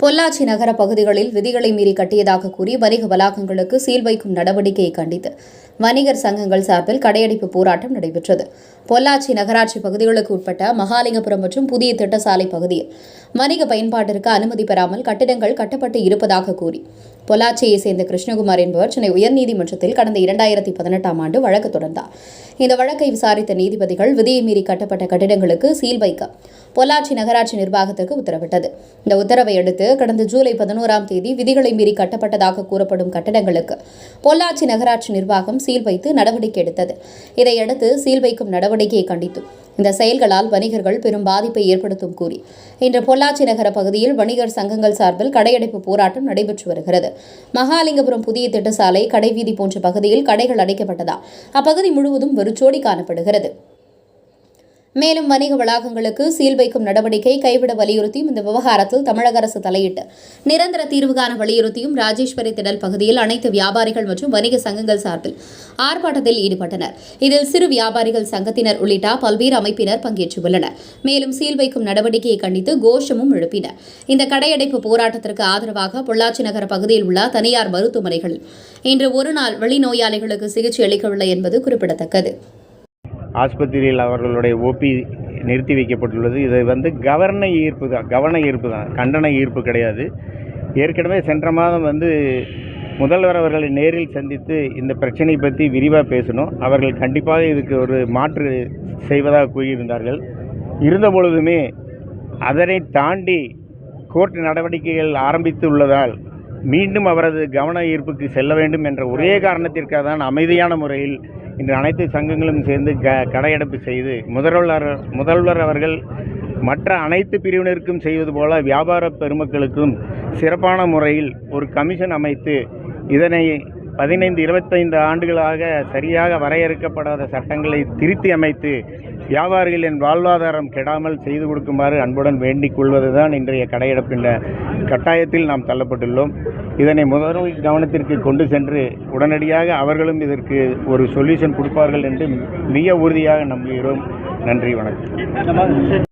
பொள்ளாச்சி நகர பகுதிகளில் விதிகளை மீறி கட்டியதாக கூறி வணிக வளாகங்களுக்கு சீல் வைக்கும் நடவடிக்கையை கண்டித்து வணிகர் சங்கங்கள் சார்பில் கடையடைப்பு போராட்டம் நடைபெற்றது. பொள்ளாச்சி நகராட்சி பகுதிகளுக்கு உட்பட்ட மகாலிங்கபுரம் மற்றும் புதிய திட்டசாலை பகுதியில் வணிக பயன்பாட்டிற்கு அனுமதி பெறாமல் கட்டிடங்கள் கட்டப்பட்டு இருப்பதாக கூறி பொள்ளாச்சியை சேர்ந்த கிருஷ்ணகுமார் என்பவர் சென்னை உயர்நீதிமன்றத்தில் கடந்த இரண்டாயிரத்தி பதினெட்டாம் ஆண்டு வழக்கு தொடர்ந்தார். இந்த வழக்கை விசாரித்த நீதிபதிகள் விதியை மீறி கட்டப்பட்ட கட்டிடங்களுக்கு சீல் வைக்க பொள்ளாச்சி நகராட்சி நிர்வாகத்திற்கு உத்தரவிட்டது. இந்த உத்தரவை அடுத்து கடந்த ஜூலை பதினோராம் தேதி விதிகளை மீறி கட்டப்பட்டதாக கூறப்படும் கட்டடங்களுக்கு பொள்ளாச்சி நகராட்சி நிர்வாகம் சீல் வைத்து நடவடிக்கை எடுத்தது. இதையடுத்து சீல் வைக்கும் நடவடிக்கையை கண்டித்தும் இந்த செயல்களால் வணிகர்கள் பெரும் பாதிப்பை ஏற்படுத்தும் கூறி இன்று பொள்ளாச்சி நகர பகுதியில் வணிகர் சங்கங்கள் சார்பில் கடையடைப்பு போராட்டம் நடைபெற்று வருகிறது. மகாலிங்கபுரம் புதிய திட்டசாலை கடைவீதி போன்ற பகுதியில் கடைகள் அடைக்கப்பட்டதால் அப்பகுதி முழுவதும் வெறிச்சோடி காணப்படுகிறது. மேலும் வணிக வளாகங்களுக்கு சீல் வைக்கும் நடவடிக்கை கைவிட வலியுறுத்தியும் இந்த விவகாரத்தில் தமிழக அரசு தலையிட்டு. நிரந்தர தீர்வு காண வலியுறுத்தியும் ராஜேஸ்வரி திடல் பகுதியில் அனைத்து வியாபாரிகள் மற்றும் வணிக சங்கங்கள் சார்பில் ஆர்ப்பாட்டத்தில் ஈடுபட்டனர். இதில் சிறு வியாபாரிகள் சங்கத்தினர் உள்ளிட்ட பல்வேறு அமைப்பினர் பங்கேற்றுள்ளனர். மேலும் சீல் வைக்கும் நடவடிக்கையை கண்டித்து கோஷமும் எழுப்பினர். இந்த கடையடைப்பு போராட்டத்திற்கு ஆதரவாக பொள்ளாச்சி நகர பகுதியில் உள்ள தனியார் மருத்துவமனைகளில் இன்று ஒருநாள் வெளிநோயாளிகளுக்கு சிகிச்சை அளிக்கவில்லை என்பது குறிப்பிடத்தக்கது. ஆஸ்பத்திரியில் அவர்களுடைய ஓபி நிறுத்தி வைக்கப்பட்டுள்ளது. இது வந்து கவர்ன ஈர்ப்பு தான் கவன ஈர்ப்பு தான் கண்டன ஈர்ப்பு கிடையாது. ஏற்கனவே சென்ற மாதம் வந்து முதல்வர் அவர்களை நேரில் சந்தித்து இந்த பிரச்சனை பற்றி விரிவாக பேசணும். அவர்கள் கண்டிப்பாக இதுக்கு ஒரு மாற்று செய்வதாக கூறியிருந்தார்கள். இருந்த பொழுதுமே அதனை தாண்டி கோர்ட் நடவடிக்கைகள் ஆரம்பித்து உள்ளதால் மீண்டும் அவரது கவன ஈர்ப்புக்கு செல்ல வேண்டும் என்ற ஒரே காரணத்திற்காக தான் அமைதியான முறையில் இன்று அனைத்து சங்கங்களும் சேர்ந்து க கடையடைப்பு செய்து முதல்வர் முதல்வர் அவர்கள் மற்ற அனைத்து பிரிவினருக்கும் செய்வது போல வியாபார பெருமக்களுக்கும் சிறப்பான முறையில் ஒரு கமிஷன் அமைத்து இதனை பதினைந்து இருபத்தைந்து ஆண்டுகளாக சரியாக வரையறுக்கப்படாத சட்டங்களை திருத்தி அமைத்து வியாபாரிகளின் வாழ்வாதாரம் கெடாமல் செய்து கொடுக்குமாறு அன்புடன் வேண்டிக் கொள்வதுதான் இன்றைய கடையெடுப்பின் கட்டாயத்தில் நாம் தள்ளப்பட்டுள்ளோம். இதனை முதல்வர் கவனத்திற்கு கொண்டு சென்று உடனடியாக அவர்களும் இதற்கு ஒரு சொல்யூஷன் கொடுப்பார்கள் என்று மிக உறுதியாக நம்புகிறோம். நன்றி வணக்கம்.